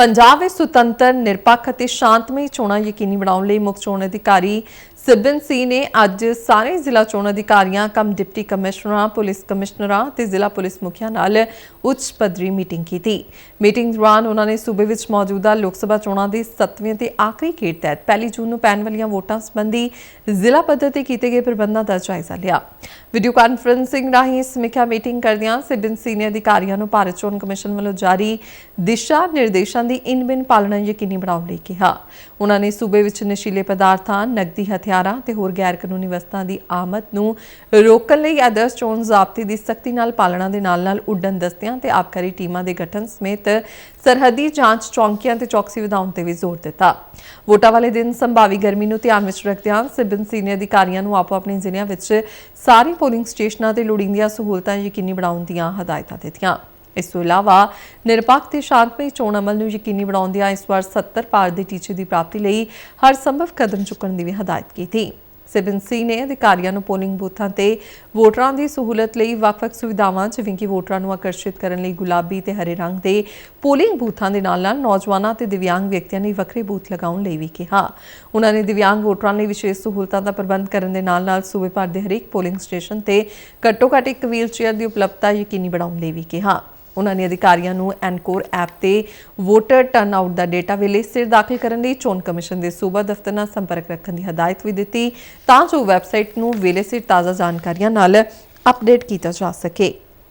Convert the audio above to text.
ਪੰਜਾਬ ਵਿੱਚ ਸੁਤੰਤਰ ਨਿਰਪੱਖ ਅਤੇ ਸ਼ਾਂਤਮਈ ਚੋਣਾਂ ਯਕੀਨੀ ਬਣਾਉਣ ਲਈ ਮੁੱਖ ਚੋਣ ਅਧਿਕਾਰੀ ਸਿਬਨ ਸੀ ਨੇ ਅੱਜ ਸਾਰੇ ਜ਼ਿਲ੍ਹਾ ਚੋਣ ਅਧਿਕਾਰੀਆਂ, ਕਮ ਡਿਪਟੀ ਕਮਿਸ਼ਨਰਾਂ, ਪੁਲਿਸ ਕਮਿਸ਼ਨਰਾਂ ਤੇ ਜ਼ਿਲ੍ਹਾ ਪੁਲਿਸ ਮੁਖੀਆਂ ਨਾਲ ਉੱਚ ਪੱਧਰੀ ਮੀਟਿੰਗ ਕੀਤੀ। ਮੀਟਿੰਗ ਦੌਰਾਨ ਉਹਨਾਂ ਨੇ ਸੂਬੇ ਵਿੱਚ ਮੌਜੂਦਾ ਲੋਕ ਸਭਾ ਚੋਣਾਂ ਦੇ 7ਵੇਂ ਤੇ ਆਖਰੀ ਗੇੜ ਤਹਿਤ ਪਹਿਲੀ ਜੂਨ ਨੂੰ ਪੈਣ ਵਾਲੀਆਂ ਵੋਟਾਂ ਸੰਬੰਧੀ ਜ਼ਿਲ੍ਹਾ ਪੱਧਰ ਤੇ ਕੀਤੇ ਗਏ ਪ੍ਰਬੰਧਾਂ ਦਾ ਜਾਇਜ਼ਾ ਲਿਆ। ਵੀਡੀਓ ਕਾਨਫਰੰਸਿੰਗ ਰਾਹੀਂ ਸਮੀਖਿਆ ਮੀਟਿੰਗ ਕਰਦਿਆਂ ਸਿਬਨ ਸੀ ਨੇ ਅਧਿਕਾਰੀਆਂ ਨੂੰ ਭਾਰਤ ਚੋਣ ਕਮਿਸ਼ਨ ਵੱਲੋਂ ਜਾਰੀ ਦਿਸ਼ਾ ਨਿਰਦੇਸ਼ਾਂ ਦੀ ਇਨਬਿਨ ਪਾਲਣਾ ਯਕੀਨੀ ਬਣਾਉਣ ਲਈ ਕਿਹਾ। ਉਹਨਾਂ ਨੇ ਸੂਬੇ ਵਿੱਚ ਨਸ਼ੀਲੇ ਪਦਾਰਥਾਂ, ਨਕਦੀ ਹਥਿਆਰਾਂ ਤੇ ਹੋਰ ਗੈਰ ਕਾਨੂੰਨੀ ਵਸਤਾਂ ਦੀ ਆਮਦ ਨੂੰ ਰੋਕਣ ਲਈ ਆਦਰਸ਼ ਚੋਣ ਜ਼ਾਬਤੇ ਦੀ ਸਖਤੀ ਨਾਲ ਪਾਲਣਾ ਦੇ ਨਾਲ-ਨਾਲ ਉੱਡਣ ਦਸਤਿਆਂ ਤੇ ਆਬਕਾਰੀ ਟੀਮਾਂ ਦੇ ਗਠਨ ਸਮੇਤ ਸਰਹੱਦੀ ਜਾਂਚ ਚੌਂਕੀਆਂ ਤੇ ਚੌਕਸੀ ਵਧਾਉਣ ਤੇ ਵੀ ਜ਼ੋਰ ਦਿੱਤਾ। ਵੋਟਾਂ ਵਾਲੇ ਦਿਨ ਸੰਭਾਵੀ ਗਰਮੀ ਨੂੰ ਧਿਆਨ ਵਿੱਚ ਰੱਖਦਿਆਂ ਸਿਬਨ ਸੀਨੀਅਰ ਅਧਿਕਾਰੀਆਂ ਨੂੰ ਆਪੋ ਆਪਣੇ ਜ਼ਿਲ੍ਹਿਆਂ ਵਿੱਚ ਸਾਰੇ ਪੋਲਿੰਗ ਸਟੇਸ਼ਨਾਂ ਤੇ ਲੋੜੀਂਦੀਆਂ ਸਹੂਲਤਾਂ ਯਕੀਨੀ ਬਣਾਉਣ ਦੀਆਂ ਹਦਾਇਤਾਂ ਦਿੱਤੀਆਂ। ਇਸ ਤੋਂ ਇਲਾਵਾ ਨਿਰਪੱਖ ਤੇ ਸ਼ਾਂਤਮਈ ਚੋਣ ਅਮਲ ਨੂੰ ਯਕੀਨੀ ਬਣਾਉਂਦਿਆਂ ਇਸ ਵਾਰ 70 ਪਾਰ ਦੇ ਟੀਚੇ ਦੀ ਪ੍ਰਾਪਤੀ ਲਈ ਹਰ ਸੰਭਵ ਕਦਮ ਚੁੱਕਣ ਦੀ ਵੀ ਹਦਾਇਤ ਕੀਤੀ। ਸਿਬਨਸੀ ਨੇ ਅਧਿਕਾਰੀਆਂ ਨੂੰ ਪੋਲਿੰਗ ਬੂਥਾਂ ਤੇ ਵੋਟਰਾਂ ਦੀ ਸਹੂਲਤ ਲਈ ਵੱਖ-ਵੱਖ ਸੁਵਿਧਾਵਾਂ, ਜਿਵੇਂ ਕਿ ਵੋਟਰਾਂ ਨੂੰ ਆਕਰਸ਼ਿਤ ਕਰਨ ਲਈ ਗੁਲਾਬੀ ਤੇ ਹਰੇ ਰੰਗ ਦੇ ਪੋਲਿੰਗ ਬੂਥਾਂ ਦੇ ਨਾਲ-ਨਾਲ ਨੌਜਵਾਨਾਂ ਤੇ ਦਿਵਿਆਂਗ ਵਿਅਕਤੀਆਂ ਲਈ ਵੱਖਰੇ ਬੂਥ ਲਗਾਉਣ ਲਈ ਵੀ ਕਿਹਾ। ਉਹਨਾਂ ਨੇ ਦਿਵਿਆਂਗ ਵੋਟਰਾਂ ਲਈ ਵਿਸ਼ੇਸ਼ ਸਹੂਲਤਾਂ ਦਾ ਪ੍ਰਬੰਧ ਕਰਨ ਦੇ ਨਾਲ-ਨਾਲ ਸੂਬੇ ਭਰ ਦੇ ਹਰੇਕ ਪੋਲਿੰਗ ਸਟੇਸ਼ਨ ਤੇ ਘੱਟੋ-ਘੱਟ ਇੱਕ ਵੀਲਚੇਅਰ ਦੀ ਉਪਲਬਧਤਾ ਯਕੀਨੀ ਬਣਾਉਣ ਲਈ ਵੀ ਕਿਹਾ। ਉਹਨਾਂ ਨੇ ਅਧਿਕਾਰੀਆਂ ਨੂੰ ਐਨਕੋਰ ਐਪ ਤੇ ਵੋਟਰ ਟਰਨ ਆਊਟ ਦਾ ਡੇਟਾ ਵੇਲੇ ਸਿਰ ਦਾਖਲ ਕਰਨ ਲਈ ਚੋਣ ਕਮਿਸ਼ਨ ਦੇ ਸੂਬਾ ਦਫ਼ਤਰ ਨਾਲ ਸੰਪਰਕ ਰੱਖਣ ਦੀ ਹਦਾਇਤ ਵੀ ਦਿੱਤੀ ਤਾਂ ਜੋ ਵੈਬਸਾਈਟ ਨੂੰ ਵੇਲੇ ਸਿਰ ਤਾਜ਼ਾ ਜਾਣਕਾਰੀਆਂ ਨਾਲ ਅਪਡੇਟ ਕੀਤਾ ਜਾ ਸਕੇ।